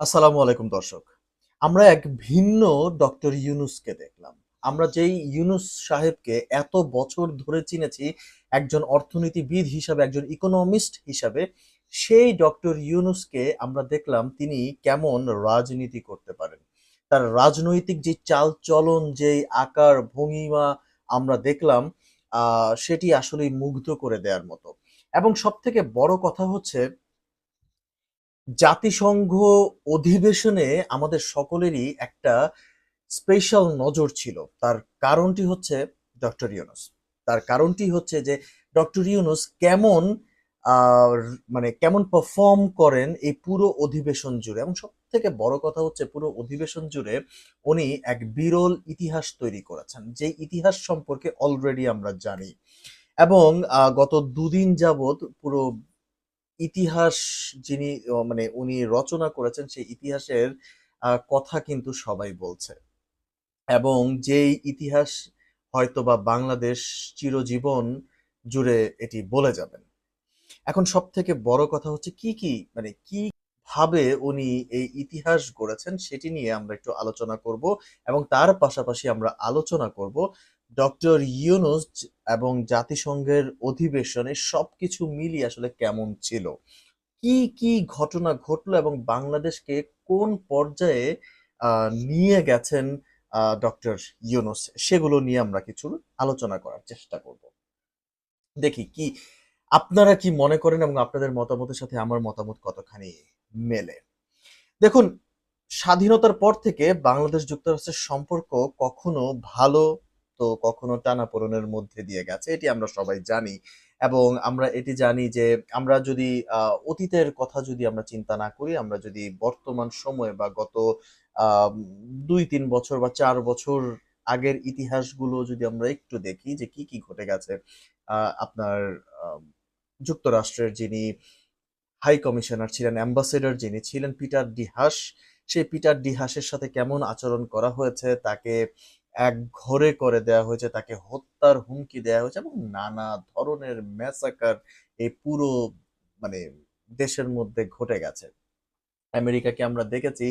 আসসালামু আলাইকুম দর্শক। আমরা এক ভিন্ন ডক্টর ইউনুসকে দেখলাম। আমরা যেই ইউনুস সাহেবকে এত বছর ধরে চিনেছি, একজন অর্থনীতিবিদ হিসাবে, একজন ইকোনমিস্ট হিসাবে, সেই ডক্টর ইউনুসকে আমরা দেখলাম তিনি কেমন রাজনীতি করতে পারেন। তার রাজনৈতিক যে চাল চলন যে আকার, ভঙ্গিমা আমরা দেখলাম সেটি আসলে মুগ্ধ করে দেওয়ার মতো। এবং সব থেকে বড় কথা হচ্ছে জাতিসংঘ অধিবেশনে আমাদের সকলেরই একটা স্পেশাল নজর ছিল। তার কারণটি হচ্ছে ডক্টর ইউনুস। তার কারণটি হচ্ছে যে ডক্টর ইউনুস কেমন মানে কেমন পারফর্ম করেন এই পুরো অধিবেশন জুড়ে। এবং সব থেকে বড় কথা হচ্ছে পুরো অধিবেশন জুড়ে উনি এক বিরল ইতিহাস তৈরি করেছেন যে ইতিহাস সম্পর্কে অলরেডি আমরা জানি। এবং গত দুদিন যাবত পুরো ইতিহাস যিনি মানে উনি রচনা করেছেন, সেই ইতিহাসের কথা কিন্তু সবাই বলছে। এবং যেই ইতিহাস হয়তোবা বাংলাদেশ চিরজীবন জুড়ে এটি বলে যাবেন। এখন সব থেকে বড় কথা হচ্ছে কি কি মানে কি ভাবে উনি এই ইতিহাস গড়েছেন সেটি নিয়ে আমরা একটু আলোচনা করব এবং তার পাশাপাশি আমরা আলোচনা করব ডক্টর ইউনুস এবং জাতিসংঘের অধিবেশনে সবকিছু মিলিয়ে আসলে কেমন ছিল? কি কি ঘটনা ঘটলো এবং বাংলাদেশকে কোন পর্যায়ে নিয়ে গেছেন ডক্টর ইউনুস? সেগুলো নিয়ে আমরা কিছু আলোচনা করার চেষ্টা করব। দেখি কি, আপনারা কি মনে করেন এবং আপনাদের মতামতের সাথে আমার মতামত কতখানি মেলে? দেখুন, স্বাধীনতার পর থেকে বাংলাদেশ যুক্তরাষ্ট্রের সম্পর্ক কখনো ভালো তো কখনো টানাপোড়েনের মধ্যে দিয়ে গেছে, এটি আমরা সবাই জানি। এবং আমরা এটি জানি যে আমরা যদি অতীতের কথা যদি আমরা চিন্তা না করি, আমরা যদি বর্তমান সময়ে বা গত দুই, তিন বছর বা চার বছর আগের ইতিহাসগুলো যদি আমরা একটু দেখি যে কি কি ঘটে গেছে আপনার যুক্তরাষ্ট্রের যিনি হাই কমিশনার ছিলেন, অ্যাম্বাসেডর যিনি ছিলেন, পিটার ডিহাস সেই পিটার ডিহাসের সাথে কেমন আচরণ করা হয়েছে, তাকে এক ঘরে করে দেওয়া হয়েছে তাকে হত্যার হুমকি দেওয়া হয়েছে এবং নানা ধরনের ম্যাসাকার এই পুরো মানে দেশের মধ্যে ঘটে গেছে। আমেরিকাকে আমরা দেখেছি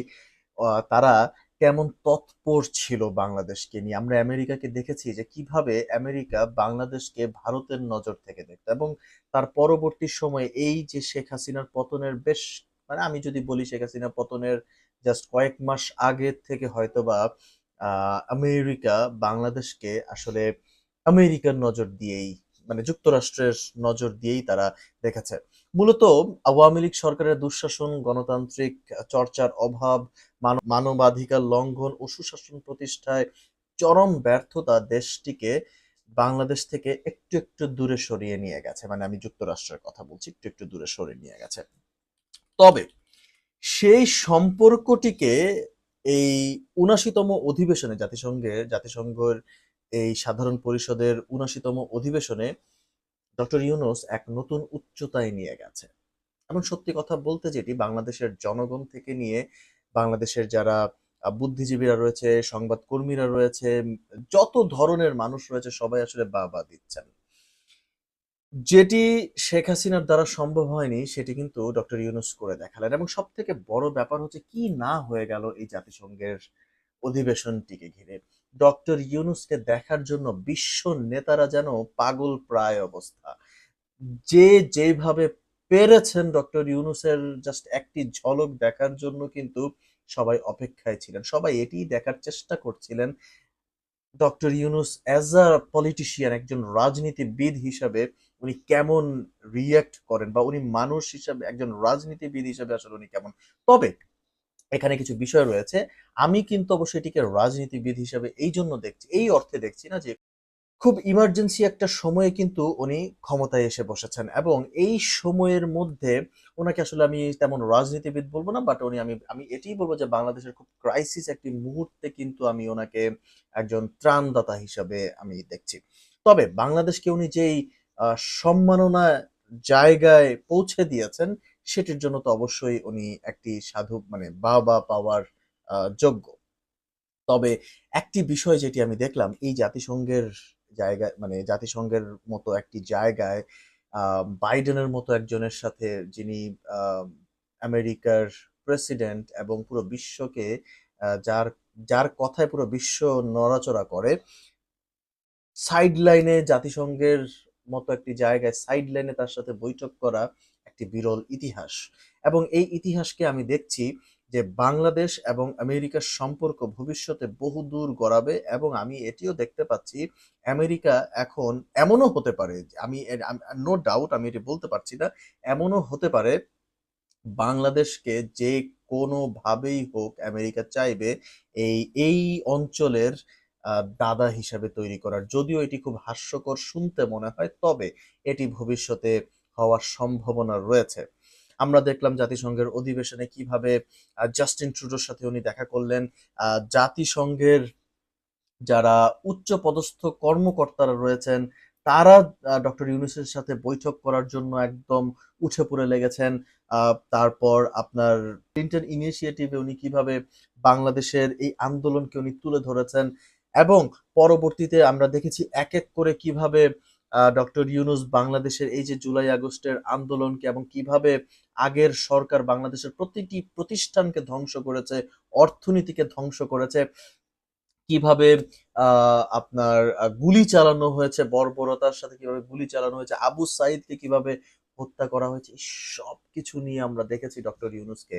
তারা কেমন তৎপর ছিল বাংলাদেশকে নিয়ে। আমরা আমেরিকাকে দেখেছি যে কীভাবে আমেরিকা বাংলাদেশকে ভারতের নজর থেকে দেখতো এবং তার পরবর্তী সময়ে এই যে শেখ হাসিনার পতনের বেশ মানে আমি যদি বলি শেখ হাসিনার পতনের জাস্ট কয়েক মাস আগে থেকে হয়তোবা আহ, আমেরিকা বাংলাদেশকে আসলে আমেরিকার নজর দিয়েই মানে যুক্তরাষ্ট্রের নজর দিয়েই তারা দেখেছে। মূলত আওয়ামী লীগ সরকারের দুঃশাসন, গণতান্ত্রিক চর্চার অভাব, মান- মানবাধিকার লঙ্ঘন ও সুশাসন প্রতিষ্ঠায় চরম ব্যর্থতা দেশটিকে বাংলাদেশ থেকে একটু একটু দূরে সরিয়ে নিয়ে গেছে। মানে আমি যুক্তরাষ্ট্রের কথা বলছি, একটু একটু দূরে সরিয়ে নিয়ে গেছে। তবে সেই সম্পর্কটিকে এই উনাশিতম অধিবেশনে জাতিসংঘের জাতিসংঘের এই সাধারণ পরিষদের উনাশিতম অধিবেশনে ডক্টর ইউনুস এক নতুন উচ্চতায় নিয়ে গেছে। এবং সত্যি কথা বলতে যেটি, বাংলাদেশের জনগণ থেকে নিয়ে বাংলাদেশের যারা বুদ্ধিজীবীরা রয়েছে, সংবাদকর্মীরা রয়েছে, যত ধরনের মানুষ রয়েছে, সবাই আসলে বাবা দিচ্ছেন। যেটি শেখ হাসিনার দ্বারা সম্ভব হয়নি, সেটি কিন্তু ডক্টর ইউনুস করে দেখালেন। এবং সব থেকে বড় ব্যাপার হচ্ছে কি না হয়ে গেল এই জাতিসংঘের অধিবেশনটিকে ঘিরে। ডক্টর ইউনুসকে দেখার জন্য বিশ্ব নেতারা যেন পাগল প্রায় অবস্থা। যে যেভাবে পেরেছেন ডক্টর ইউনুসের জাস্ট একটি ঝলক দেখার জন্য কিন্তু সবাই অপেক্ষায় ছিলেন, সবাই এটি দেখার চেষ্টা করছিলেন। Doctor Yunus as a politician একজন রাজনীতিবিদ হিসাবে উনি কেমন রিয়াক্ট করেন বা উনি মানুষ হিসাবে, একজন রাজনীতিবিদ হিসাবে আসলে উনি কেমন? তবে এখানে কিছু বিষয় রয়েছে। আমি কিন্তু অবশ্যই এটিকে রাজনীতিবিদ হিসাবে এই জন্য দেখছি, এই অর্থে দেখছি না যে খুব ইমার্জেন্সি একটা সময়ে কিন্তু উনি ক্ষমতায় এসে বসেছেন এবং এই সময়ের মধ্যে ওনাকে আসলে আমি তেমন রাজনীতিবিদ বলব না বাট উনি আমি আমি এটাই বলব যে বাংলাদেশের খুব ক্রাইসিস একটি মুহূর্তে কিন্তু আমি ওনাকে একজন ত্রাণদাতা হিসাবে আমি দেখছি। তবে বাংলাদেশকে উনি যেই সম্মাননা জায়গায় পৌঁছে দিয়েছেন, সেটির জন্য তো অবশ্যই উনি একটি সাধু মানে বা বা পাওয়ার যোগ্য। তবে একটি বিষয় যেটি আমি দেখলাম, এই জাতিসংঘের জায়গায় মানে জাতিসংঘের মতো একটি জায়গায় বাইডেনের মতো একজনের সাথে যিনি আমেরিকার প্রেসিডেন্ট এবং পুরো বিশ্বকে যার যার কথায় পুরো বিশ্ব নড়াচড়া করে, সাইডলাইনে জাতিসংঘের মতো একটি জায়গায় সাইড লাইনে তার সাথে বৈঠক করা একটি বিরল ইতিহাস। এবং এই ইতিহাসকে আমি দেখছি যে বাংলাদেশ এবং আমেরিকার সম্পর্ক ভবিষ্যতে বহুদূর গড়াবে এবং আমি এটিও দেখতে পাচ্ছি আমেরিকা এখন এমনও হতে পারে আমি নো ডাউট আমি এটি বলতে পারছি না, এমনও হতে পারে বাংলাদেশকে যে কোনোভাবেই হোক আমেরিকা চাইবে এই এই অঞ্চলের দাদা হিসাবে তৈরি করার। যদিও এটি খুব হাস্যকর শুনতে মনে হয়, তবে এটি ভবিষ্যতে হওয়ার সম্ভাবনা রয়েছে। আমরা দেখলাম জাতিসংঘের অধিবেশনে কীভাবে জাস্টিন ট্রুডোর সাথে উনি দেখা করলেন। জাতিসংঘের যারা উচ্চ পদস্থ কর্মকর্তারা রয়েছেন, তারা ডক্টর ইউনুসের সাথে বৈঠক করার জন্য একদম উঠে পড়ে লেগেছেন। তারপর আপনার ক্লিন্টন ইনিশিয়েটিভে উনি কীভাবে বাংলাদেশের এই আন্দোলনকে উনি তুলে ধরেছেন এবং পরবর্তীতে আমরা দেখেছি এক এক করে কীভাবে ডক্টর ইউনুস বাংলাদেশের এই যে জুলাই আগস্টের আন্দোলনকে এবং কীভাবে আগের সরকার বাংলাদেশের প্রতিটি প্রতিষ্ঠানকে ধ্বংস করেছে, অর্থনীতিকে ধ্বংস করেছে, কীভাবে আপনার গুলি চালানো হয়েছে, বর্বরতার সাথে কীভাবে গুলি চালানো হয়েছে, আবু সাইদকে কীভাবে হত্যা করা হয়েছে সব কিছু নিয়ে আমরা দেখেছি ডক্টর ইউনুসকে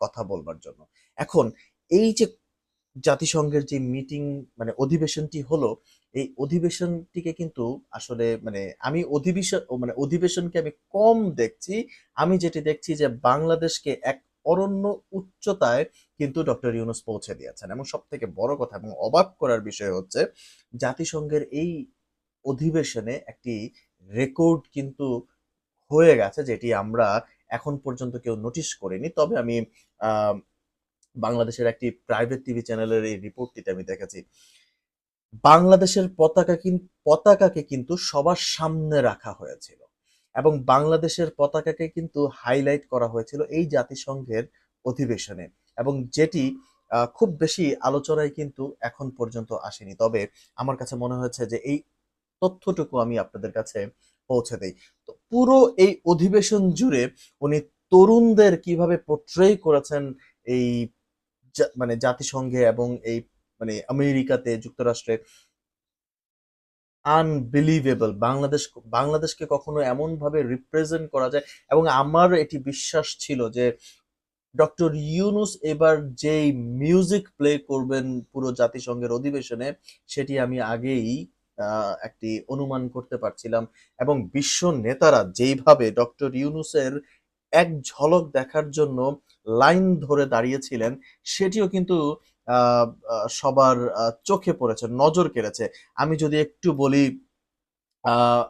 কথা বলবার জন্য। এখন এই যে জাতিসংঘের যে মিটিং মানে অধিবেশনটি হলো, এই অধিবেশনটিকে কিন্তু আসলে মানে আমি অধিবেশন মানে অধিবেশনকে আমি কম দেখছি। আমি যেটি দেখছি যে বাংলাদেশকে এক অরণ্য উচ্চতায় কিন্তু ডক্টর ইউনুস পৌঁছে দিয়েছেন। এবং সব থেকে বড় কথা এবং অবাক করার বিষয় হচ্ছে, জাতিসংঘের এই অধিবেশনে একটি রেকর্ড কিন্তু হয়ে গেছে, যেটি আমরা এখন পর্যন্ত কেউ নোটিশ করিনি। তবে আমি বাংলাদেশের একটি প্রাইভেট টিভি চ্যানেলের এই রিপোর্টটিতে আমি দেখেছি। বাংলাদেশের পতাকা পতাকাকে কিন্তু সবার সামনে রাখা হয়েছিল এবং বাংলাদেশের পতাকাকে কিন্তু হাইলাইট করা হয়েছিল এই জাতিসংঘের অধিবেশনে এবং যেটি খুব বেশি আলোচনায় কিন্তু এখন পর্যন্ত আসেনি। তবে আমার কাছে মনে হয়েছে যে এই তথ্যটুকু আমি আপনাদের কাছে পৌঁছে দেই। তো পুরো এই অধিবেশন জুড়ে উনি তরুণদের কীভাবে পোট্রে করেছেন এই মানে জাতিসংঘে এবং এই মানে আমেরিকাতে যুক্তরাষ্ট্রে আনবিলিভেবল বাংলাদেশ, বাংলাদেশকে কখনো এমন ভাবে রিপ্রেজেন্ট করা যায়। এবং আমার এটি বিশ্বাস ছিল যে ডক্টর ইউনুস এবার যেই মিউজিক প্লে করবেন পুরো জাতিসংঘের অধিবেশনে, সেটি আমি আগেই একটি অনুমান করতে পারছিলাম। এবং বিশ্ব নেতারা যেইভাবে ডক্টর ইউনুসের এক ঝলক দেখার জন্য লাইন ধরে দাঁড়িয়েছিলেন। সেটিও কিন্তু সবার চোখে পড়েছে, নজর কেড়েছে। আমি যদি একটু বলি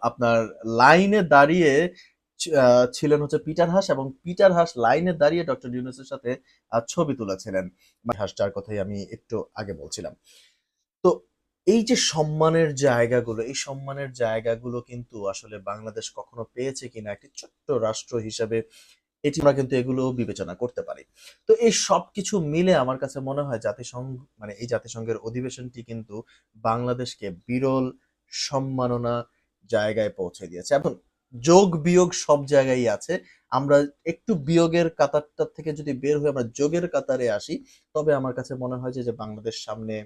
আপনার লাইনে দাঁড়িয়ে ছিলেন হচ্ছে পিটার হাস এবং পিটার হাস লাইনে দাঁড়িয়ে ডক্টর ইউনুসের সাথে ছবি তুলেছিলেন। হাস যার কথাই আমি একটু আগে বলছিলাম। তো এই যে সম্মানের জায়গাগুলো, এই সম্মানের জায়গাগুলো কিন্তু আসলে বাংলাদেশ কখনো পেয়েছে কিনা একটি ছোট্ট রাষ্ট্র হিসাবে, এটি আমরা কিন্তু এগুলো বিবেচনা করতে পারি। তো এই সব কিছু মিলে আমার কাছে মনে হয় জাতিসংঘ মানে এই জাতিসংঘের অধিবেশনটি কিন্তু বাংলাদেশকে বিরল সম্মাননা জায়গায় পৌঁছে দিয়েছে। এখন যোগ বিয়োগ সব জায়গায় আছে। আমরা একটু বিয়োগের কাতারটা থেকে যদি বের হয়ে আমরা যোগের কাতারে আসি, তবে আমার কাছে মনে হয় যে বাংলাদেশ সামনে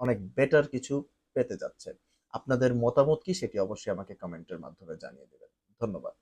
অনেক বেটার কিছু পেতে যাচ্ছে। আপনাদের মতামত কি সেটি অবশ্যই আমাকে কমেন্টের মাধ্যমে জানিয়ে দেবেন। ধন্যবাদ।